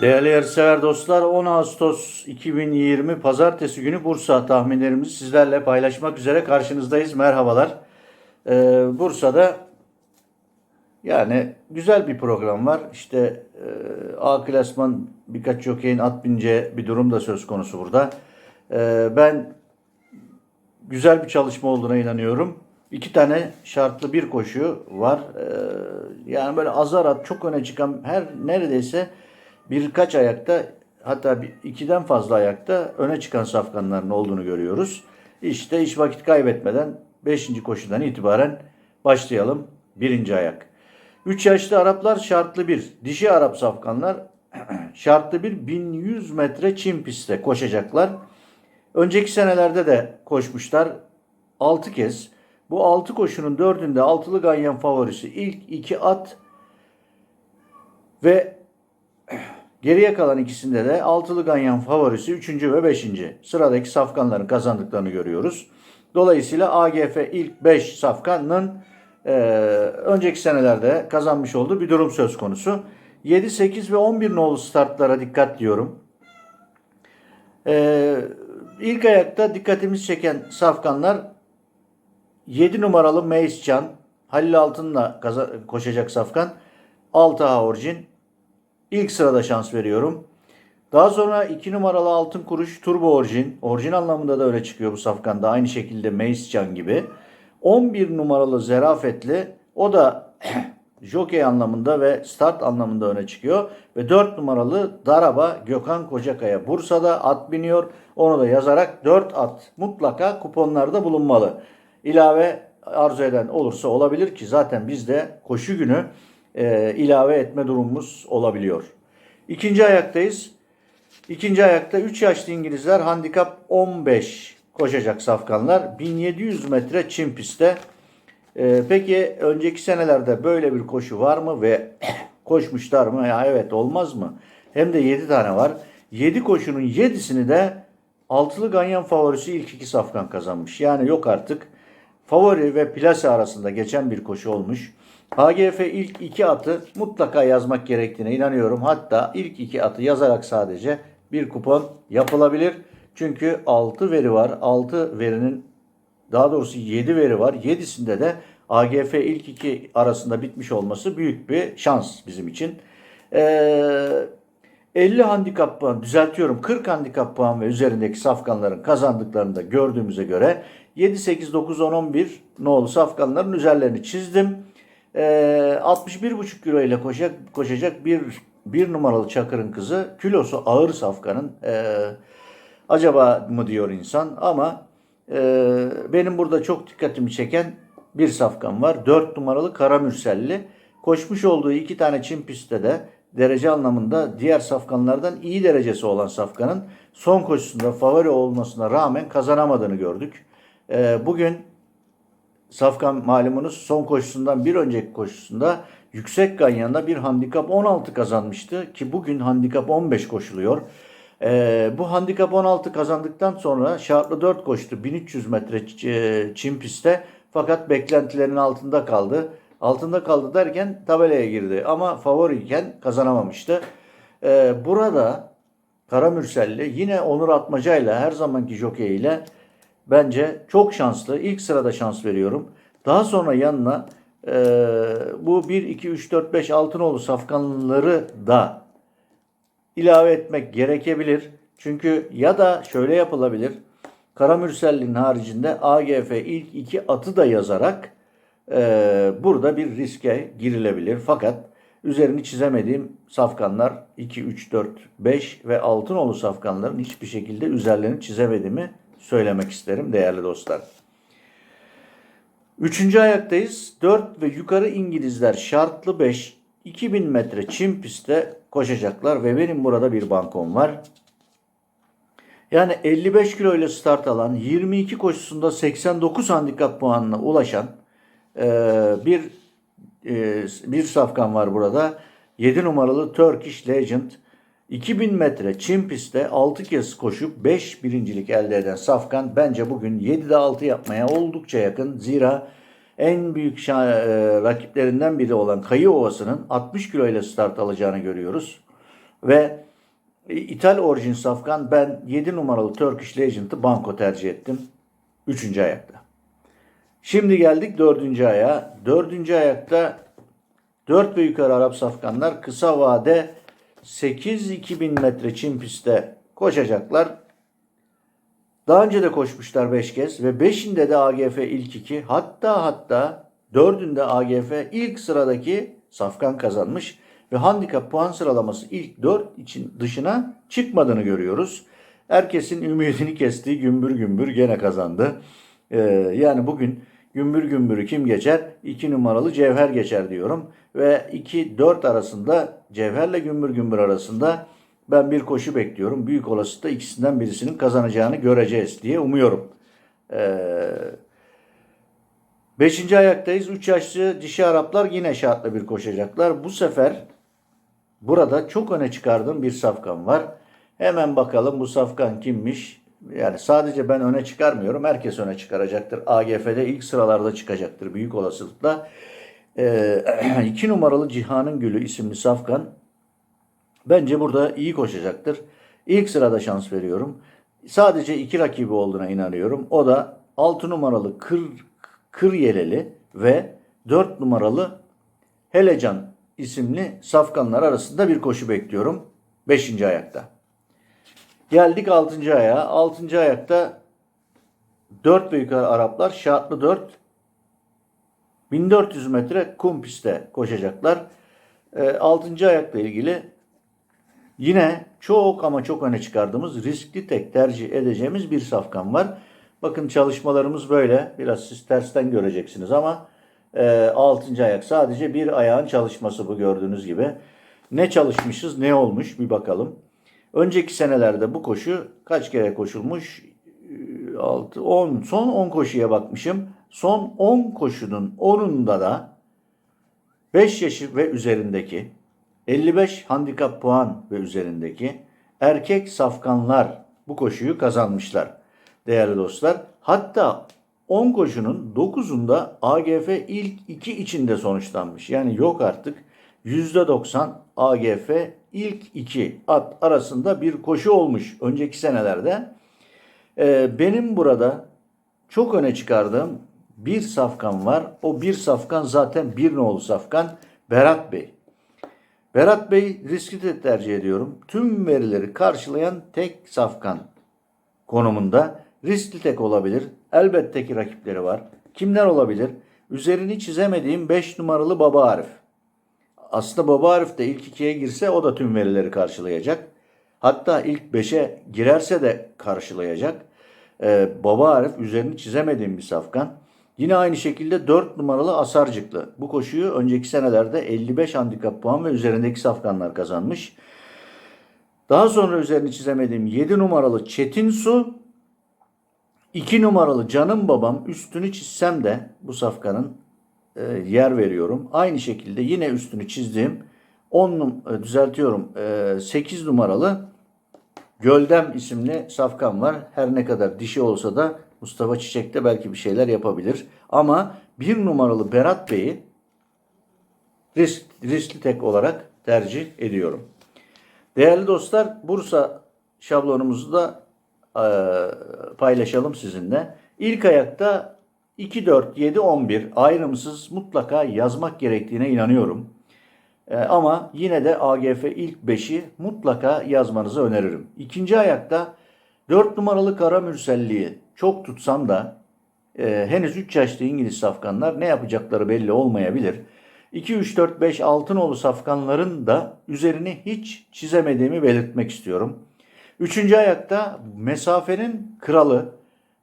Değerli yarışsever dostlar 10 Ağustos 2020 Pazartesi günü Bursa tahminlerimizi sizlerle paylaşmak üzere karşınızdayız. Merhabalar. Ee, Bursa'da yani güzel bir program var. İşte e, A klasman birkaç jokeyin at bince bir durum da söz konusu burada. Ee, ben güzel bir çalışma olduğuna inanıyorum. İki tane şartlı bir koşu var. Ee, yani böyle azar at çok öne çıkan her neredeyse birkaç ayakta hatta ikiden fazla ayakta öne çıkan safkanların olduğunu görüyoruz. İşte hiç vakit kaybetmeden 5. koşudan itibaren başlayalım. Birinci ayak. 3 yaşlı Araplar şartlı bir. Dişi Arap safkanlar şartlı bir 1100 metre çim pistte koşacaklar. Önceki senelerde de koşmuşlar 6 kez. Bu 6 koşunun 4'ünde altılı ganyan favorisi. İlk 2 at ve geriye kalan ikisinde de altılı ganyan favorisi 3. ve 5. sıradaki safkanların kazandıklarını görüyoruz. Dolayısıyla AGF ilk 5 safkanın e, önceki senelerde kazanmış olduğu bir durum söz konusu. 7, 8 ve 11 nolu startlara dikkat diyorum. Ee, ilk ayakta dikkatimizi çeken safkanlar 7 numaralı Meis Can, Halil Altın'la koşacak safkan. 6 Orijin. İlk sırada şans veriyorum. Daha sonra 2 numaralı Altın Kuruş Turbo Orijin. Orijin anlamında da öne çıkıyor bu safkanda. Aynı şekilde Meis Can gibi. 11 numaralı Zerafetli. O da jockey anlamında ve start anlamında öne çıkıyor. Ve 4 numaralı Daraba Gökhan Kocakaya. Bursa'da at biniyor. Onu da yazarak 4 at mutlaka kuponlarda bulunmalı. İlave arzu eden olursa olabilir ki zaten bizde koşu günü e, ilave etme durumumuz olabiliyor. İkinci ayaktayız. İkinci ayakta 3 yaşlı İngilizler handikap 15 koşacak safkanlar. 1700 metre çim pistte. Ee, peki önceki senelerde böyle bir koşu var mı ve koşmuşlar mı? Ya evet olmaz mı? Hem de 7 tane var. 7 koşunun 7'sini de altılı ganyan favorisi ilk iki safkan kazanmış. Yani yok artık. Favori ve plase arasında geçen bir koşu olmuş. HGF ilk iki atı mutlaka yazmak gerektiğine inanıyorum. Hatta ilk iki atı yazarak sadece bir kupon yapılabilir. Çünkü 6 veri var. 6 verinin daha doğrusu 7 veri var. 7'sinde de AGF ilk iki arasında bitmiş olması büyük bir şans bizim için. Ee, 50 handikap puan düzeltiyorum 40 handikap puan ve üzerindeki safkanların kazandıklarını da gördüğümüze göre 7, 8, 9, 10, 11 nolu safkanların üzerlerini çizdim. Ee, 61,5 kilo ile koşacak, koşacak bir, bir numaralı Çakır'ın kızı kilosu ağır safkanın ee, acaba mı diyor insan ama ee, benim burada çok dikkatimi çeken bir safkan var. 4 numaralı Karamürselli. Koşmuş olduğu iki tane çim pistte de derece anlamında diğer safkanlardan iyi derecesi olan safkanın son koşusunda favori olmasına rağmen kazanamadığını gördük. Ee, bugün Safkan malumunuz son koşusundan bir önceki koşusunda yüksek ganyanda bir handikap 16 kazanmıştı ki bugün handikap 15 koşuluyor. Ee, bu handikap 16 kazandıktan sonra şartlı 4 koştu 1300 metre ç- çim pistte fakat beklentilerin altında kaldı. Altında kaldı derken tabelaya girdi ama favoriyken kazanamamıştı. Ee, burada Karamürselli yine Onur Atmaca'yla her zamanki jokeyiyle bence çok şanslı. İlk sırada şans veriyorum. Daha sonra yanına e, bu 1, 2, 3, 4, 5 Altınoğlu safkanları da ilave etmek gerekebilir. Çünkü ya da şöyle yapılabilir. Karamürselli'nin haricinde AGF ilk iki atı da yazarak e, burada bir riske girilebilir. Fakat üzerini çizemediğim safkanlar 2, 3, 4, 5 ve Altınoğlu safkanların hiçbir şekilde üzerlerini çizemediğimi söylemek isterim değerli dostlar. Üçüncü ayaktayız. 4 ve yukarı İngilizler şartlı 5 2000 metre çim pistte koşacaklar ve benim burada bir bankom var. Yani 55 kilo ile start alan 22 koşusunda 89 handikap puanına ulaşan bir e, bir safkan var burada. 7 numaralı Turkish Legend 2000 metre çim pistte 6 kez koşup 5 birincilik elde eden Safkan bence bugün 7'de 6 yapmaya oldukça yakın. Zira en büyük e, rakiplerinden biri olan Kayı Ovası'nın 60 kilo ile start alacağını görüyoruz. Ve İthal orijin safkan ben 7 numaralı Turkish Legend'ı banko tercih ettim. 3. ayakta. Şimdi geldik 4. aya. 4. ayakta 4 ve yukarı Arap safkanlar kısa vade 8-2000 metre çim pistte koşacaklar. Daha önce de koşmuşlar 5 kez ve 5'inde de AGF ilk 2 hatta hatta 4'ünde AGF ilk sıradaki safkan kazanmış ve handikap puan sıralaması ilk 4 için dışına çıkmadığını görüyoruz. Herkesin ümidini kestiği gümbür gümbür gene kazandı. Ee, yani bugün gümbür gümbürü kim geçer? 2 numaralı Cevher geçer diyorum. Ve 2-4 arasında Cevher'le gümbür gümbür arasında ben bir koşu bekliyorum. Büyük olasılıkla ikisinden birisinin kazanacağını göreceğiz diye umuyorum. Ee, beşinci ayaktayız. 3 yaşlı dişi Araplar yine şartlı bir koşacaklar. Bu sefer burada çok öne çıkardığım bir safkan var. Hemen bakalım bu safkan kimmiş? Yani sadece ben öne çıkarmıyorum. Herkes öne çıkaracaktır. AGF'de ilk sıralarda çıkacaktır büyük olasılıkla. 2 ee, numaralı Cihan'ın Gülü isimli safkan bence burada iyi koşacaktır. İlk sırada şans veriyorum. Sadece iki rakibi olduğuna inanıyorum. O da 6 numaralı Kır, Kır Yeleli ve 4 numaralı Helecan isimli safkanlar arasında bir koşu bekliyorum. 5. ayakta. Geldik 6. ayağa. 6. ayakta 4 ve yukarı Araplar şartlı 4 1400 metre kum pistte koşacaklar. 6. E, ayakla ilgili yine çok ama çok öne çıkardığımız riskli tek tercih edeceğimiz bir safkan var. Bakın çalışmalarımız böyle. Biraz siz tersten göreceksiniz ama e, 6. ayak sadece bir ayağın çalışması bu gördüğünüz gibi. Ne çalışmışız ne olmuş bir bakalım. Önceki senelerde bu koşu kaç kere koşulmuş? 6, 10, son 10 koşuya bakmışım. Son 10 koşunun 10'unda da 5 yaşı ve üzerindeki 55 handikap puan ve üzerindeki erkek safkanlar bu koşuyu kazanmışlar değerli dostlar. Hatta 10 koşunun 9'unda AGF ilk 2 içinde sonuçlanmış. Yani yok artık %90 AGF ilk 2 at arasında bir koşu olmuş önceki senelerde. Ee, benim burada çok öne çıkardığım bir safkan var. O bir safkan zaten bir nolu safkan Berat Bey. Berat Bey riskli de tercih ediyorum. Tüm verileri karşılayan tek safkan konumunda riskli tek olabilir. Elbette ki rakipleri var. Kimler olabilir? Üzerini çizemediğim 5 numaralı Baba Arif. Aslında Baba Arif de ilk ikiye girse o da tüm verileri karşılayacak. Hatta ilk 5'e girerse de karşılayacak. Ee, Baba Arif üzerini çizemediğim bir safkan. Yine aynı şekilde 4 numaralı Asarcıklı. Bu koşuyu önceki senelerde 55 handikap puan ve üzerindeki safkanlar kazanmış. Daha sonra üzerini çizemediğim 7 numaralı Çetin Su, 2 numaralı Canım Babam üstünü çizsem de bu safkanın yer veriyorum. Aynı şekilde yine üstünü çizdiğim 10 e, düzeltiyorum e, 8 numaralı Göldem isimli safkan var. Her ne kadar dişi olsa da Mustafa Çiçek de belki bir şeyler yapabilir. Ama bir numaralı Berat Bey'i risk, riskli tek olarak tercih ediyorum. Değerli dostlar Bursa şablonumuzu da e, paylaşalım sizinle. İlk ayakta 2, 4, 7, 11 ayrımsız mutlaka yazmak gerektiğine inanıyorum. E, ama yine de AGF ilk 5'i mutlaka yazmanızı öneririm. İkinci ayakta 4 numaralı Kara Mürselliği çok tutsam da e, henüz 3 yaşlı İngiliz safkanlar ne yapacakları belli olmayabilir. 2, 3, 4, 5 Altınolu safkanların da üzerini hiç çizemediğimi belirtmek istiyorum. Üçüncü ayakta mesafenin kralı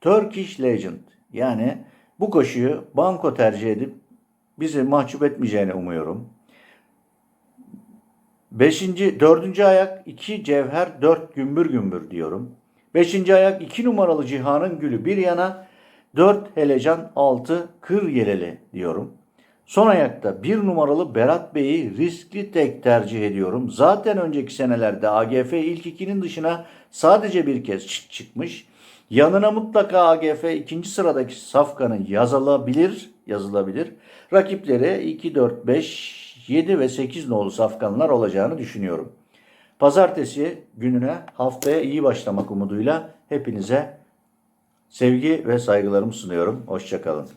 Turkish Legend. Yani bu koşuyu banko tercih edip bizi mahcup etmeyeceğini umuyorum. Beşinci, dördüncü ayak iki cevher, dört gümbür gümbür diyorum. Beşinci ayak iki numaralı Cihan'ın gülü bir yana, dört helecan, altı kır yeleli diyorum. Son ayakta bir numaralı Berat Bey'i riskli tek tercih ediyorum. Zaten önceki senelerde AGF ilk ikinin dışına sadece bir kez çıkmış. Yanına mutlaka AGF ikinci sıradaki safkanı yazılabilir, yazılabilir. Rakipleri 2, 4, 5, 7 ve 8 nolu safkanlar olacağını düşünüyorum. Pazartesi gününe haftaya iyi başlamak umuduyla hepinize sevgi ve saygılarımı sunuyorum. Hoşçakalın.